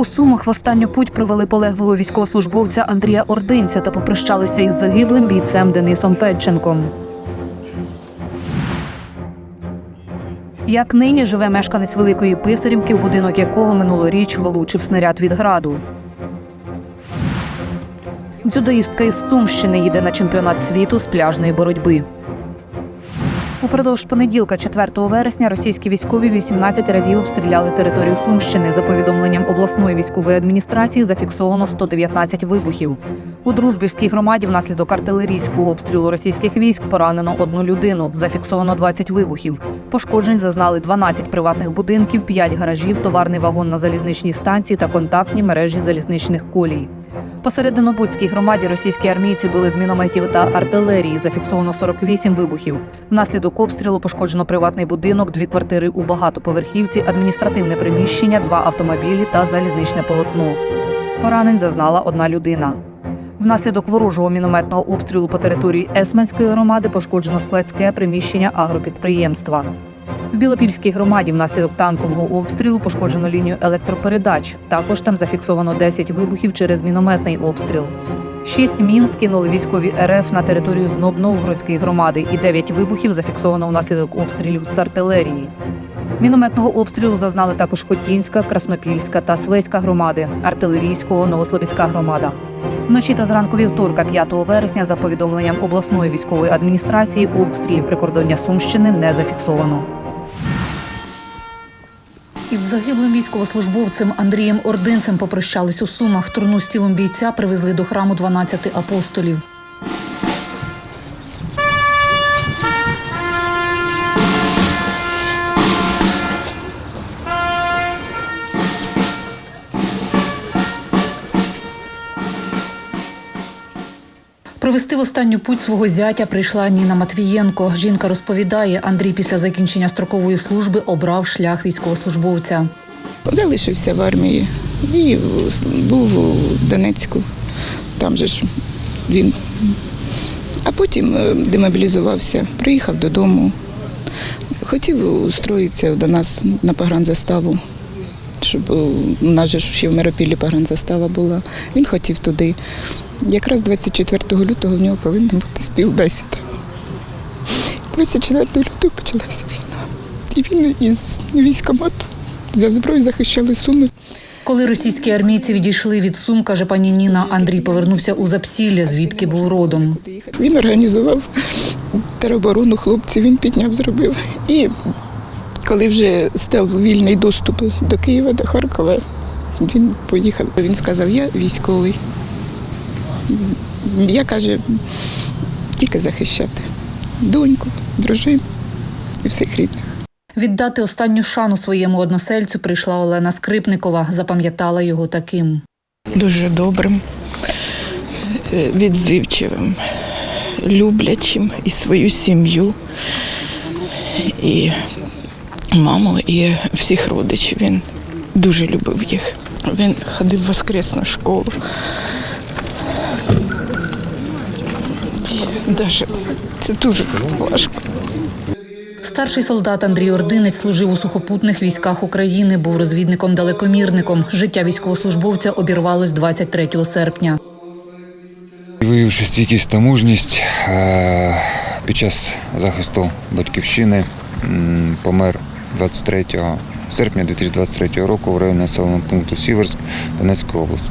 У Сумах в останню путь провели полеглого військовослужбовця Андрія Ординця та попрощалися із загиблим бійцем Денисом Петченком. Як нині живе мешканець Великої Писарівки, в будинок якого минулоріч влучив снаряд від граду. Дзюдоїстка із Сумщини їде на чемпіонат світу з пляжної боротьби. Упродовж понеділка, 4 вересня, російські військові 18 разів обстріляли територію Сумщини. За повідомленням обласної військової адміністрації зафіксовано 119 вибухів. У дружбівській громаді внаслідок артилерійського обстрілу російських військ поранено одну людину. Зафіксовано 20 вибухів. Пошкоджень зазнали 12 приватних будинків, 5 гаражів, товарний вагон на залізничній станції та контактні мережі залізничних колій. Посерединобудській громаді російські армійці били з мінометів та артилерії. Зафіксовано 48 вибухів. Внаслідок обстрілу пошкоджено приватний будинок, дві квартири у багатоповерхівці, адміністративне приміщення, два автомобілі та залізничне полотно. Поранень зазнала одна людина. Внаслідок ворожого мінометного обстрілу по території Есменської громади пошкоджено складське приміщення агропідприємства. В Білопільській громаді внаслідок танкового обстрілу пошкоджено лінію електропередач. Також там зафіксовано 10 вибухів через мінометний обстріл. Шість мін скинули військові РФ на територію Зноб Новгородської громади, і 9 вибухів зафіксовано внаслідок обстрілів з артилерії. Мінометного обстрілу зазнали також Хотінська, Краснопільська та Свеська громади, артилерійського Новослобідська громада. Вночі та зранку вівторка, 5 вересня, за повідомленням обласної військової адміністрації, обстрілів прикордоння Сумщини не зафіксовано. Із загиблим військовослужбовцем Андрієм Ординцем попрощались у Сумах. Труну з тілом бійця привезли до храму 12 апостолів. Провести в останню путь свого зятя прийшла Ніна Матвієнко. Жінка розповідає, Андрій після закінчення строкової служби обрав шлях військовослужбовця. Залишився в армії і був у Донецьку. Там же ж він. А потім е, демобілізувався, приїхав додому. Хотів устроїтися до нас на погранзаставу, щоб у нас же ще в Миропіллі погранзастава була. Він хотів туди. Якраз 24 лютого в нього повинна бути співбесіда. 24 лютого почалася війна. І він із військомату взяв зброю, захищали суми. Коли російські армійці відійшли від Сум, каже пані Ніна, Андрій повернувся у Запсілля, звідки був родом. Він організував тероборону хлопців, він підняв, зробив. І коли вже став вільний доступ до Києва, до Харкова, він поїхав. Він сказав, я військовий. Я каже, тільки захищати доньку, дружину і всіх рідних. Віддати останню шану своєму односельцю прийшла Олена Скрипникова. Запам'ятала його таким. Дуже добрим, відзивчивим, люблячим і свою сім'ю, і маму, і всіх родичів. Він дуже любив їх. Він ходив в воскресну школу. І Даже це дуже важко. Старший солдат Андрій Ординець служив у сухопутних військах України, був розвідником-далекомірником. Життя військовослужбовця обірвалось 23 серпня. Виявивши стійкість та мужність е, під час захисту батьківщини, помер 23 серпня 2023 року в районі населеного пункту Сіверськ Донецької області.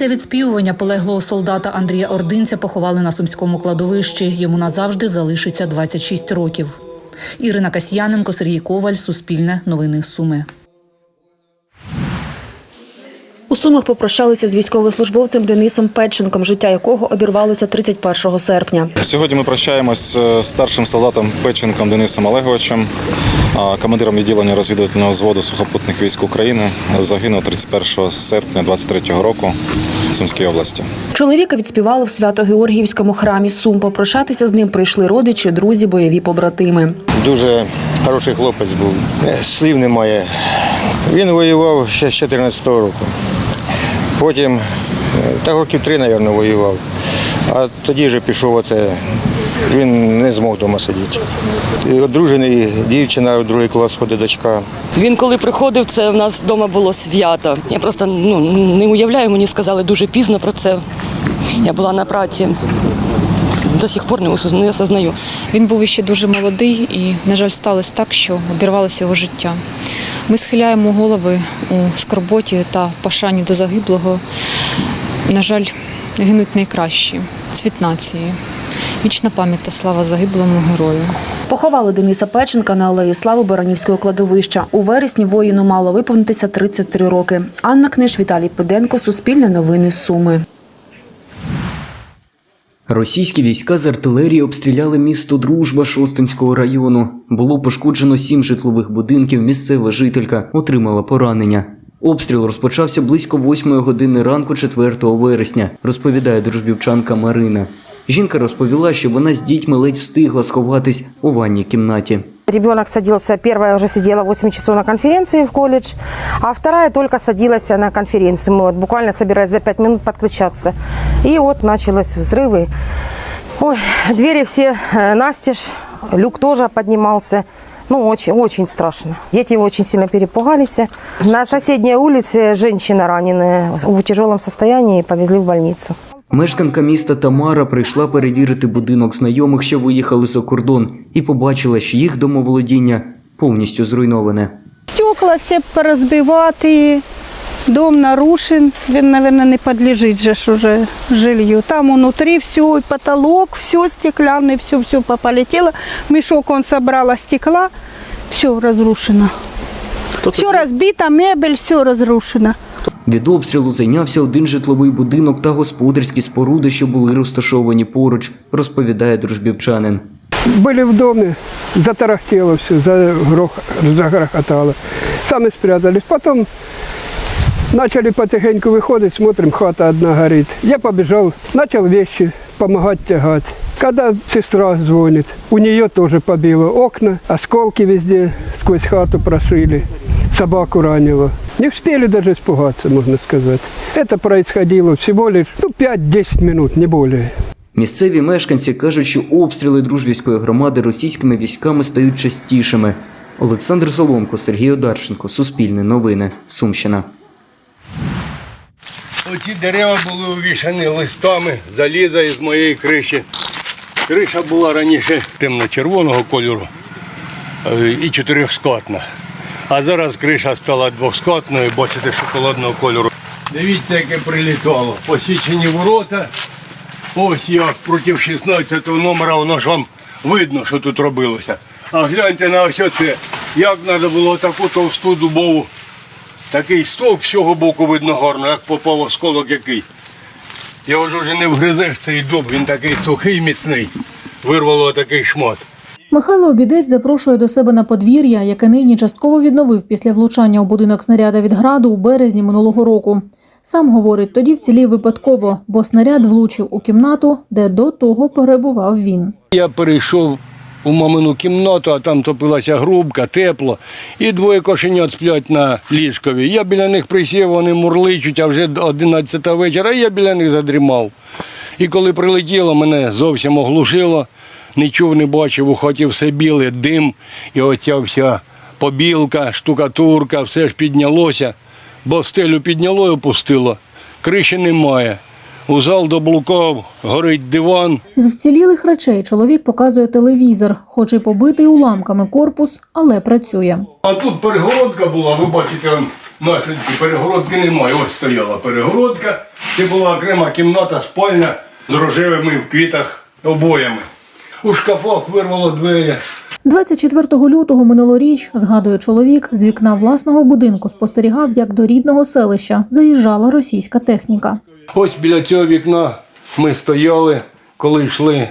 Після відспівування полеглого солдата Андрія Ординця поховали на сумському кладовищі. Йому назавжди залишиться 26 років. Ірина Касьяненко, Сергій Коваль, Суспільне, Новини Суми. У Сумах попрощалися з військовослужбовцем Денисом Петченком, життя якого обірвалося 31 серпня. Сьогодні ми прощаємось з старшим солдатом Печенком Денисом Олеговичем, а, командиром відділення розвідувального взводу сухопутних військ України. Загинув 31 серпня 23 року в Сумській області. Чоловіка відспівали в Свято-Георгіївському храмі Сум. Попрощатися з ним прийшли родичі, друзі, бойові побратими. Дуже хороший хлопець був. Е, Слів немає. Він воював ще з 14-го року. Потім, та років три, мабуть, воював. А тоді вже пішов оце. Він не змог вдома сидіти. Одружений дівчина, у другий клас ходить дочка. Він коли приходив, це в нас вдома було свято. Я просто ну, не уявляю, мені сказали дуже пізно про це. Я була на праці. До сих пор не осознаю. Він був іще дуже молодий і, на жаль, сталося так, що обірвалося його життя. Ми схиляємо голови у скорботі та пошані до загиблого. На жаль, гинуть найкращі цвіт нації. Вічна пам'ять та слава загиблому герою. Поховали Дениса Печенка на алеї Слави Баранівського кладовища. У вересні воїну мало виповнитися 33 роки. Анна Книж, Віталій Пиденко, Суспільне новини Суми. Російські війська з артилерії обстріляли місто Дружба Шостинського району. Було пошкоджено сім житлових будинків. Місцева жителька отримала поранення. Обстріл розпочався близько 8 години ранку 4 вересня, розповідає дружбівчанка Марина. Жінка розповіла, що вона з дітьми ледь встигла сховатись у ванній кімнаті. Ребенок садился, первая уже сидела 8 часов на конференции в колледж, а вторая только садилась на конференцию. Мы вот буквально собирались за 5 минут подключаться. И вот начались взрывы. Ой, двери все э, настежь, люк тоже поднимался. Ну, очень, очень страшно. Дети очень сильно перепугались. На соседней улице женщина раненая в тяжелом состоянии повезли в больницу. Мешканка міста Тамара прийшла перевірити будинок знайомих, що виїхали за кордон, і побачила, що їх домоволодіння повністю зруйноване. Стекла всі порозбивати, дом нарушен, він, мабуть, не підлежить же ж уже жилью. Там внутрі все, і потолок, все стеклянне, все, все полетело. Мішок он собрала стекла, все разрушено. Все розбито, мебель, все разрушено. Від обстрілу зайнявся один житловий будинок та господарські споруди, що були розташовані поруч, розповідає дружбівчанин. Были в доме, затарахтело все, загрох, загрохотало. Сами спрятались. Потом начали потихоньку выходить, смотрим, хата одна горит. Я побежал, начал вещи помогать тягать. Когда сестра звонит, у нее тоже побило окна, осколки везде сквозь хату прошили, собаку ранило. Не успели даже испугаться, можно сказать. Это происходило всего лишь ну, 5-10 минут, не более. Місцеві мешканці кажуть, що обстріли дружбівської громади російськими військами стають частішими. Олександр Соломко, Сергій Одарченко, Суспільне новини, Сумщина. Оці дерева були увішані листами, заліза із моєї криші. Криша була раніше темно-червоного кольору е, і чотирьохскатна. А зараз криша стала двохскатною, бачите, шоколадного кольору. Дивіться, яке прилітало. Посічені ворота. Ось як проти 16 номера, воно ж вам видно, що тут робилося. А гляньте на ось це. Як треба було таку товсту дубову Такий стовп з цього боку видно гарно, як попав осколок який. Його ж вже не вгризеш цей дуб, він такий сухий, міцний. Вирвало такий шмат. Михайло Обідець запрошує до себе на подвір'я, яке нині частково відновив після влучання у будинок снаряда від граду у березні минулого року. Сам говорить, тоді вцілів випадково, бо снаряд влучив у кімнату, де до того перебував він. Я перейшов у мамину кімнату, а там топилася грубка, тепло, і двоє кошенят сплять на ліжкові. Я біля них присів, вони мурличуть, а вже 11 вечора, я біля них задрімав. І коли прилетіло, мене зовсім оглушило, не чув, не бачив, у хаті все біле, дим, і оця вся побілка, штукатурка, все ж піднялося, бо стелю підняло і опустило. Криші немає. У зал доблукав, горить диван. З вцілілих речей чоловік показує телевізор, хоч і побитий уламками корпус, але працює. А тут перегородка була, ви бачите, он наслідки перегородки немає. Ось стояла перегородка. Це була окрема кімната, спальня з рожевими в квітах обоями. У шкафах вирвало двері. 24 лютого минулоріч, згадує чоловік, з вікна власного будинку спостерігав, як до рідного селища заїжджала російська техніка. Ось біля цього вікна ми стояли, коли йшли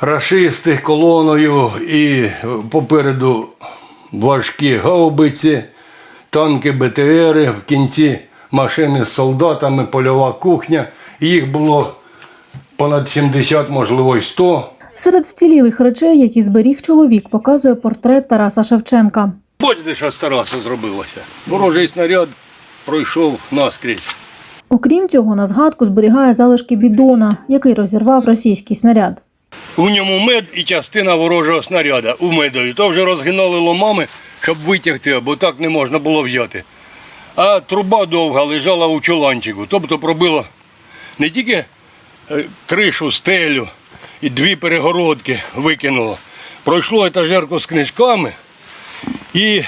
рашисти колоною і попереду важкі гаубиці, танки БТРи, в кінці машини з солдатами, польова кухня. Їх було понад 70, можливо, й 100. Серед вцілілих речей, які зберіг чоловік, показує портрет Тараса Окрім цього, на згадку зберігає залишки бідона, який розірвав російський снаряд. У ньому мед і частина ворожого снаряда у медові. То вже розгинали ломами, щоб витягти, бо так не можна було взяти. А труба довга лежала у чоланчику, тобто пробило не тільки е, кришу, стелю і дві перегородки викинуло. Пройшло етажерку з книжками і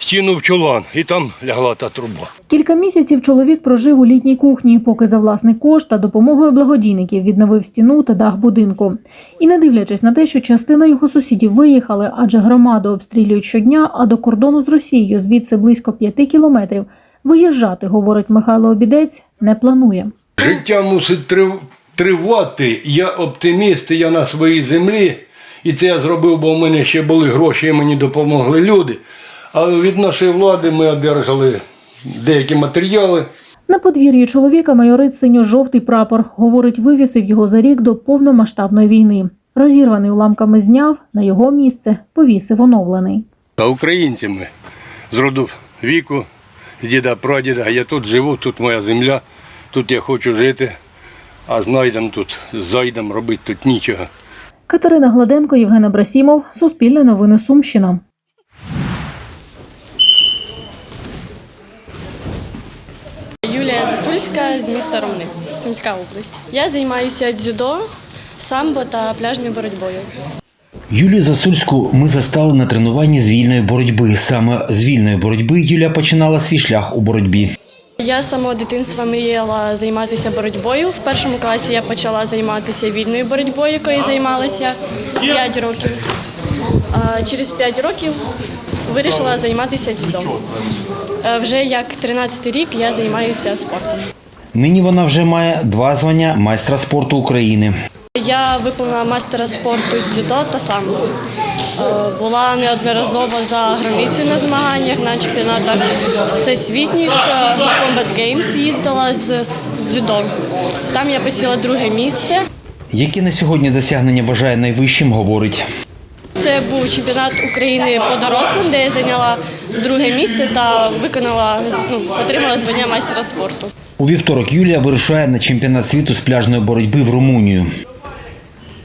стіну в чолан, і там лягла та труба. Кілька місяців чоловік прожив у літній кухні, поки за власний кошт та допомогою благодійників відновив стіну та дах будинку. І не дивлячись на те, що частина його сусідів виїхали, адже громаду обстрілюють щодня, а до кордону з Росією звідси близько п'яти кілометрів. Виїжджати, говорить Михайло Обідець, не планує. Життя мусить трив- тривати. Я оптиміст, я на своїй землі. І це я зробив, бо в мене ще були гроші, і мені допомогли люди. А від нашої влади ми одержали деякі матеріали. На подвір'ї чоловіка майорить синьо-жовтий прапор. Говорить, вивісив його за рік до повномасштабної війни. Розірваний уламками зняв, на його місце повісив оновлений. Та українці ми з роду віку, з діда прадіда. Я тут живу, тут моя земля, тут я хочу жити, а знайдем тут, зайдем, робити тут нічого. Катерина Гладенко, Євген Абрасімов, Суспільне новини Сумщина. Юлія Засульська з міста Ромни, Сумська область. Я займаюся дзюдо, самбо та пляжною боротьбою. Юлію Засульську ми застали на тренуванні з вільної боротьби. Саме з вільної боротьби Юлія починала свій шлях у боротьбі. Я з самого дитинства мріяла займатися боротьбою. В першому класі я почала займатися вільною боротьбою, якою займалася 5 років. А через 5 років вирішила займатися дзюдо. Е, Вже як 13 рік я займаюся спортом. Нині вона вже має два звання майстра спорту України. Я виповнила мастера спорту дзюдо та самбо. Е, Була неодноразово за границею на змаганнях, на чемпіонатах всесвітніх е, на Combat Games їздила з дзюдо. Там я посіла друге місце. Які на сьогодні досягнення вважає найвищим, говорить. Це був чемпіонат України по дорослим, де я зайняла друге місце та виконала ну, отримала звання майстера спорту. У вівторок Юлія вирушає на чемпіонат світу з пляжної боротьби в Румунію.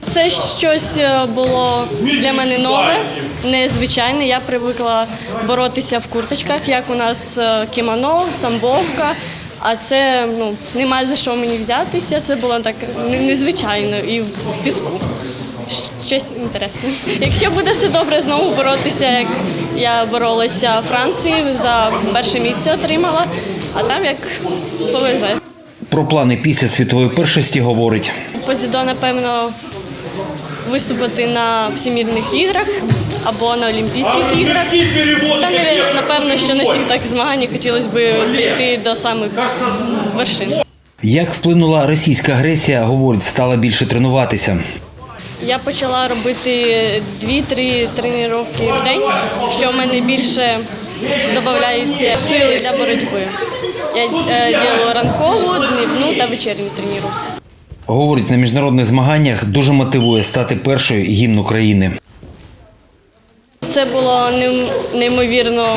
Це щось е, було для мене нове, незвичайне. Я привикла боротися в курточках, як у нас е, кімоно, самбовка. А це ну немає за що мені взятися. Це було так незвичайно і в піску. Щось інтересне. Якщо буде все добре, знову боротися, як я боролася в Франції, за перше місце отримала, а там як повезе. Про плани після світової першості говорить. По дзюдо, напевно, виступити на всемірних іграх або на Олімпійських іграх. Та напевно, що на всіх таких змаганнях хотілося б дійти до самих вершин. Як вплинула російська агресія, говорить, стала більше тренуватися. Я почала робити 2-3 тренування в день, що в мене більше додається сили для боротьби. Я е, роблю ранкову, дневну та вечірню тренування. Говорить, на міжнародних змаганнях дуже мотивує стати першою гімн України. Це було неймовірно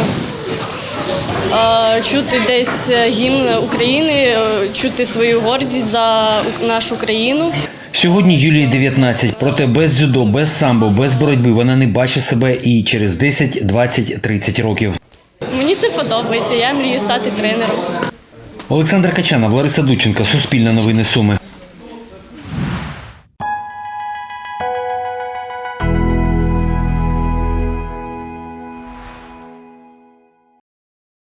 е, чути десь гімн України, е, чути свою гордість за нашу країну. Сьогодні Юлії 19, проте без дзюдо, без самбо, без боротьби вона не бачить себе і через 10, 20, 30 років. Мені це подобається. Я мрію стати тренером. Олександр Качанов, Лариса Дученка, Суспільне новини Суми.